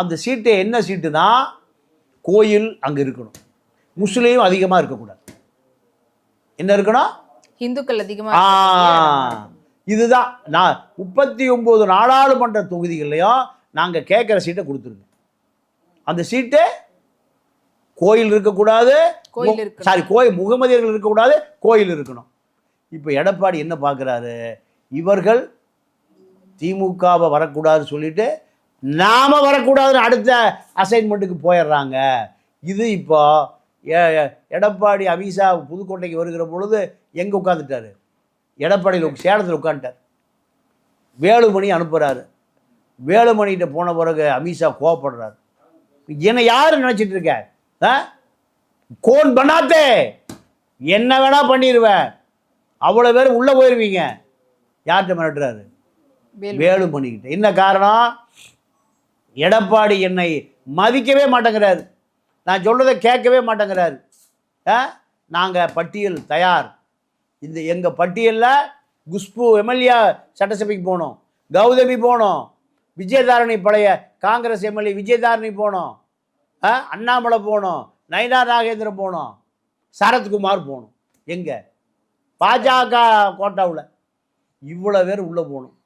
அந்த சீட்டு என்ன சீட்டுனா கோயில் அங்கே இருக்கணும். முஸ்லீம் அதிகமாக இருக்கக்கூடாது. என்ன இருக்கணும்? இந்துக்கள் அதிகமா ஆ இதுதான். நான் முப்பத்தி ஒம்பது நாடாளுமன்ற தொகுதிகள்லையும் நாங்கள் கேட்குற சீட்டை கொடுத்துருங்க. அந்த சீட்டு கோயில் இருக்கக்கூடாது. சாரி கோயில் முகமதியர்கள் இருக்கக்கூடாது கோயில் இருக்கணும். இப்போ எடப்பாடி என்ன பார்க்குறாரு இவர்கள் திமுகவை வரக்கூடாதுன்னு சொல்லிட்டு நாம வரக்கூடாதுன்னு அடுத்த அசைன்மெண்ட்டுக்கு போயிடுறாங்க. இது இப்போ எடப்பாடி அமித்ஷா புதுக்கோட்டைக்கு வருகிற பொழுது எங்கே உட்காந்துட்டாரு எடப்பாடியில் சேலத்தில் உட்காந்துட்டார் வேலுமணி அனுப்புகிறாரு வேலுமணிகிட்ட போன பிறகு அமித்ஷா கோவப்படுறாரு. என்னை யார் நினச்சிட்டு இருக்க? ஆ? கோன் பண்ணாத்தே என்ன வேணா பண்ணிடுவேன் அவ்வளோ பேர் உள்ளே போயிருவீங்க. யார்கிட்ட மிரட்டுறாரு? வேலு. வேலுமணிக்கிட்ட என்ன காரணம்? எடப்பாடி என்னை மதிக்கவே மாட்டேங்கிறாரு. நான் சொல்கிறதை கேட்கவே மாட்டேங்கிறாரு. ஆ? நாங்கள் பட்டியல் தயார். இந்த எங்கள் பட்டியலில் குஷ்பு எம்எல்ஏ சட்டசபைக்கு போனோம். கௌதமி போனோம். விஜயதாரணி பழைய காங்கிரஸ் எம்எல்ஏ விஜயதாரணி போனோம். ஆ? அண்ணாமலை போனோம். நயனா நாகேந்திரன் போகணும் சரத்குமார் போகணும் எங்கே? பாஜக கோட்டாவில். இவ்வளோ பேர் உள்ளே போகணும்